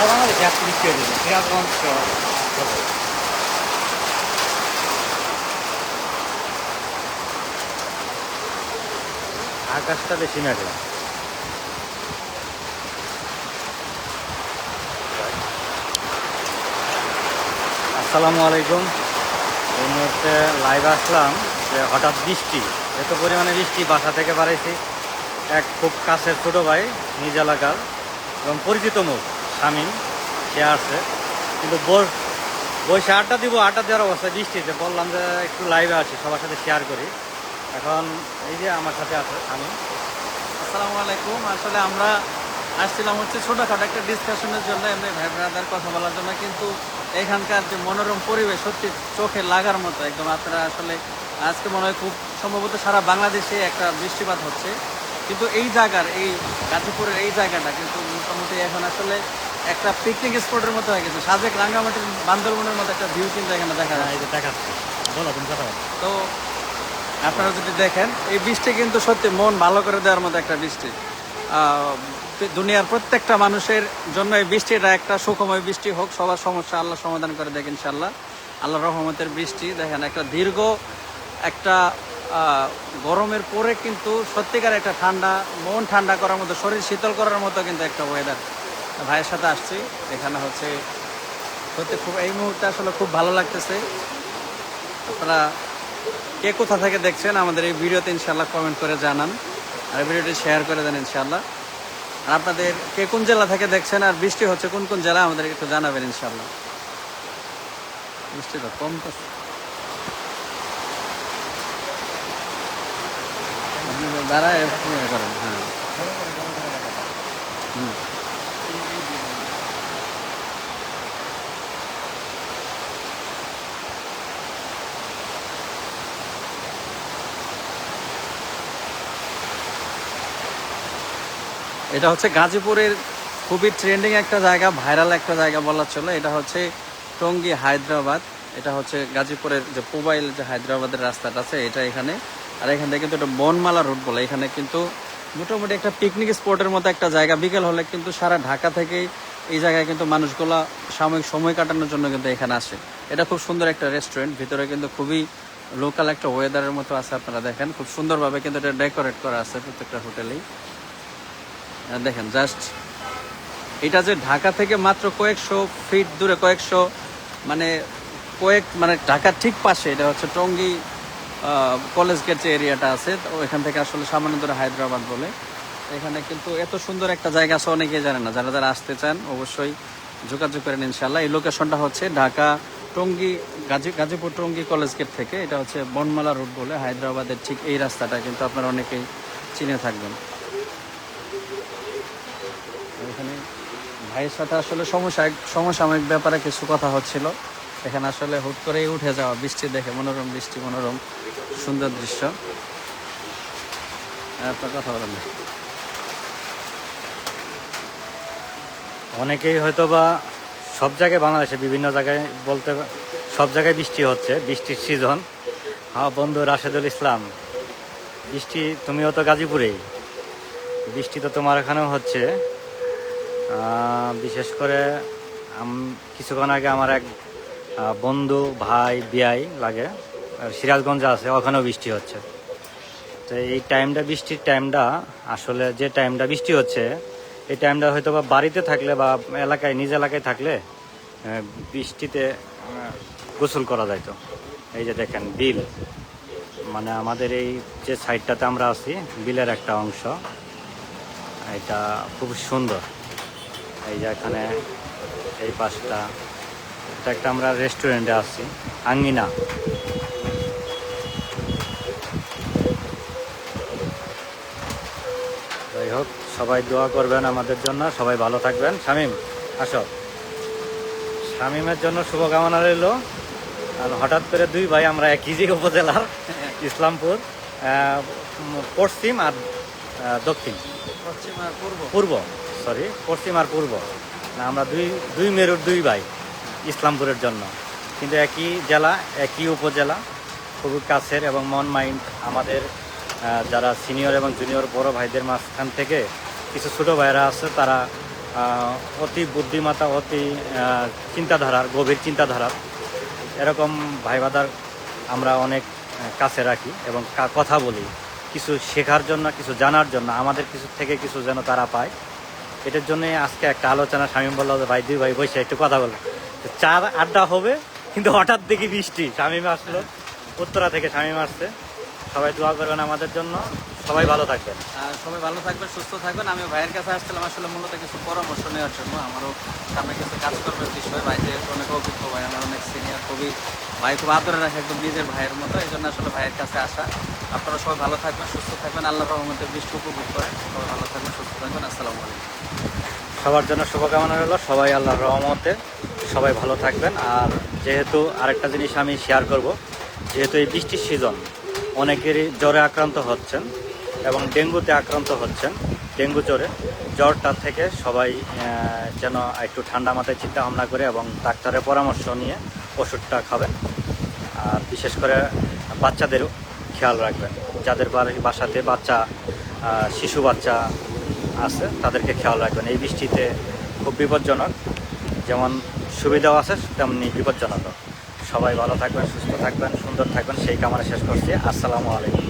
আজকে বৃষ্টি হয়েছে সিরাজগঞ্জ সহ আকাশটা বেশি মেঘলা আসসালামু আলাইকুম এই মুহূর্তে লাইভ আসলাম যে হঠাৎ বৃষ্টি, এত পরিমাণে বৃষ্টি বাসা থেকে বাড়াইছি এক খুব কাছের ছোটো ভাই নিজ এলাকার এবং পরিচিত মুখ। স্বামী সে আসছে কিন্তু বসে আড্ডা দিব, আড্ডা দেওয়ার অবস্থায় বৃষ্টিতে। বললাম যে একটু লাইভে আছি, সবার সাথে শেয়ার করি। এখন এই যে আমার সাথে আছে স্বামী আসসালামু আলাইকুম। আসলে আমরা আসছিলাম হচ্ছে ছোটোখাটো একটা ডিসকাশনের জন্য, এমনি ভাই ব্রাদার কথা বলার জন্য। কিন্তু এখানকার যে মনোরম পরিবেশ সত্যি চোখে লাগার মতো একদম। আপনারা আসলে আজকে মনে হয় খুব সম্ভবত সারা বাংলাদেশে একটা বৃষ্টিপাত হচ্ছে। কিন্তু এই জায়গার, এই গাজীপুরের এই জায়গাটা কিন্তু মোটামুটি এখন আসলে একটা পিকনিক স্পটের মতো হয়ে গেছে। সাজেক রাঙ্গামাটির বান্দরবনের মতো একটা ভিউ কিন্তু এখানে দেখা যায় এই যে দেখাচ্ছি। বলো তুমি কথা তো আপনারা যদি দেখেন এই বৃষ্টি কিন্তু সত্যি মন ভালো করে দেওয়ার মতো একটা বৃষ্টি। দুনিয়ার প্রত্যেকটা মানুষের জন্য এই বৃষ্টিটা একটা সুখময় বৃষ্টি হোক সবার সমস্যা আল্লাহ সমাধান করে দেখ ইনশাল্লাহ আল্লাহ রহমতের বৃষ্টি দেখেন একটা দীর্ঘ একটা গরমের পরে কিন্তু সত্যিকার একটা ঠান্ডা মন ঠান্ডা করার মতো শরীর শীতল করার মতো কিন্তু একটা ওয়েদার ভাইয়ের সাথে আসছি। এখানে হচ্ছে সত্যি খুব এই মুহূর্তে আসলে খুব ভালো লাগতেছে। আপনারা কে কোথা থেকে দেখছেন আমাদের এই ভিডিওতে ইনশাল্লাহ কমেন্ট করে জানান। আর ভিডিওটি শেয়ার করে দেন ইনশাল্লাহ আর আপনাদের কে কোন জেলা থেকে দেখছেন আর বৃষ্টি হচ্ছে কোন কোন জেলা আমাদের একটু জানাবেন ইনশাল্লাহ বৃষ্টি তো কম দাঁড়ায় করেন হ্যাঁ। এটা হচ্ছে গাজীপুরের খুবই ট্রেন্ডিং একটা জায়গা ভাইরাল একটা জায়গা বলার চলে এটা হচ্ছে টঙ্গী হায়দ্রাবাদ। এটা হচ্ছে গাজীপুরের যে মোবাইল যে হায়দ্রাবাদের রাস্তাটা আছে, এটা এখানে। আর এখান থেকে কিন্তু একটা বনমালা রুট বলে। এখানে কিন্তু মোটামুটি একটা পিকনিক স্পটের মতো একটা জায়গা। বিকেল হলে কিন্তু সারা ঢাকা থেকেই এই জায়গায় কিন্তু মানুষগুলা সাময়িক সময় কাটানোর জন্য কিন্তু এখানে আসে। এটা খুব সুন্দর একটা রেস্টুরেন্ট ভিতরে কিন্তু খুবই লোকাল একটা ওয়েদারের মতো আছে, আপনারা দেখেন। খুব সুন্দরভাবে কিন্তু এটা ডেকোরেট করা আছে প্রত্যেকটা হোটেলেই দেখেন জাস্ট এটা যে ঢাকা থেকে মাত্র কয়েকশো ফিট দূরে, কয়েকশো মানে কয়েক মানে ঢাকার ঠিক পাশে, এটা হচ্ছে টঙ্গী কলেজ গেট যে এরিয়াটা আছে, তো এখান থেকে আসলে সামান্য দূরে হায়দ্রাবাদ বলে। এখানে কিন্তু এত সুন্দর একটা জায়গা আছে, অনেকেই জানে না। যারা যারা আসতে চান, অবশ্যই যোগাযোগ করেন ইনশাল্লাহ এই লোকেশনটা হচ্ছে ঢাকা, টঙ্গী, গাজী, গাজীপুর টঙ্গী কলেজ গেট থেকে। এটা হচ্ছে বনমালা রোড বলে, হায়দ্রাবাদের ঠিক এই রাস্তাটা কিন্তু আপনারা অনেকেই চিনে থাকবেন এখানে ভাইয়ের সাথে আসলে সমস্যা সমসাময়িক ব্যাপারে কিছু কথা হচ্ছিল। এখানে আসলে হুট করেই উঠে যাওয়া, বৃষ্টি দেখে মনোরম, বৃষ্টি মনোরম, সুন্দর দৃশ্য। কথা বলেন। অনেকেই হয়তো বা সব জায়গায় বাংলাদেশে, বিভিন্ন জায়গায় বলতে সব জায়গায় বৃষ্টি হচ্ছে, বৃষ্টির সিজন হ্যাঁ বন্ধু রাশেদুল ইসলাম, বৃষ্টি তুমিও তো গাজীপুরেই। বৃষ্টি তো তোমার এখানেও হচ্ছে। বিশেষ করে কিছুক্ষণ আগে আমার এক বন্ধু, ভাই, বিয়াই লাগে। আর সিরাজগঞ্জে আছে, ওখানেও বৃষ্টি হচ্ছে। তো এই টাইমটা, বৃষ্টির টাইমটা, আসলে যে টাইমটা বৃষ্টি হচ্ছে, এই টাইমটা হয়তো বা বাড়িতে থাকলে বা এলাকায়, নিজ এলাকায় থাকলে বৃষ্টিতে গোসল করা যায় তো। এই যে দেখেন, বিল। মানে আমাদের এই যে সাইডটাতে আমরা আছি, বিলের একটা অংশ। এটা খুব সুন্দর। এই যে এখানে এই পাশটা এটা একটা আমরা রেস্টুরেন্টে আসছি আঙ্গিনা। যাই হোক সবাই দোয়া করবেন আমাদের জন্য সবাই ভালো থাকবেন। শামিম আসো। শামিমের জন্য শুভকামনা রইল। আর হঠাৎ করে দুই ভাই আমরা একই উপজেলার ইসলামপুর পশ্চিম আর দক্ষিণ। পশ্চিম আর পূর্ব। পূর্ব। সরি পশ্চিম আর পূর্ব। না, আমরা দুই দুই মেরুর দুই ভাই ইসলামপুরের জন্য। কিন্তু একই জেলা একই উপজেলা খুবই কাছের এবং মন মাইন্ড আমাদের যারা সিনিয়র এবং জুনিয়র বড় ভাইদের মাঝখান থেকে কিছু ছোটো ভাইরা আছে তারা অতি বুদ্ধিমত্তা অতি চিন্তাধারার গভীর চিন্তাধারার। এরকম ভাইবাদার আমরা অনেক কাছে রাখি এবং কথা বলি। কিছু শেখার জন্য কিছু জানার জন্য আমাদের কিছু থেকে কিছু যেন তারা পায়। এটার জন্য আজকে একটা আলোচনা স্বামী বলল ভাই, দুই ভাই বসে একটু কথা বলো। চার আড্ডা হবে, কিন্তু হঠাৎ দেখি বৃষ্টি। স্বামীম আসলো, উত্তরা থেকে স্বামীম আসছে। সবাই দোয়া করবেন আমাদের জন্য। সবাই ভালো থাকবেন। সবাই ভালো থাকবেন, সুস্থ থাকবেন। আমি ভাইয়ের কাছে আসছিলাম, আসলে মূলত কিছু পরামর্শ নেওয়ার জন্য। আমারও সামনে কিছু কাজ করবে বিষয়। ভাই যেহেতু অনেক অভিজ্ঞ, ভাই আমার অনেক সিনিয়র খুবই, ভাই খুব আদরে রাখে একদম নিজের ভাইয়ের মতো। এই জন্য আসলে ভাইয়ের কাছে আসা। আপনারা সবাই ভালো থাকবেন, সুস্থ থাকবেন। আল্লাহ রহমতের বৃষ্টি উপভোগ করেন। সবাই ভালো থাকবেন, সুস্থ থাকবেন। আসসালামু আলাইকুম। সবার জন্য শুভকামনা রইল। সবাই আল্লাহর রহমতে সবাই ভালো থাকবেন। আর যেহেতু আরেকটা জিনিস আমি শেয়ার করব, যেহেতু এই বৃষ্টির সিজন অনেকেরই জ্বরে আক্রান্ত হচ্ছেন এবং ডেঙ্গুতে আক্রান্ত হচ্ছেন, ডেঙ্গু জ্বরে। জ্বরটা থেকে সবাই যেন একটু ঠান্ডা মাথায় চিন্তা ভাবনা করে এবং ডাক্তারের পরামর্শ নিয়ে ওষুধটা খাবেন। আর বিশেষ করে বাচ্চাদেরও। খেয়াল রাখবেন। যাদের বাসাতে বাচ্চা শিশু বাচ্চা আছে, তাদেরকে খেয়াল রাখবেন। এই বৃষ্টিতে খুব বিপজ্জনক। যেমন সুবিধাও আছে, তেমনি বিপজ্জনক সবাই ভালো থাকবেন, সুস্থ থাকবেন, সুন্দর থাকবেন। সেই কামনা শেষ করছি। আসসালামু আলাইকুম।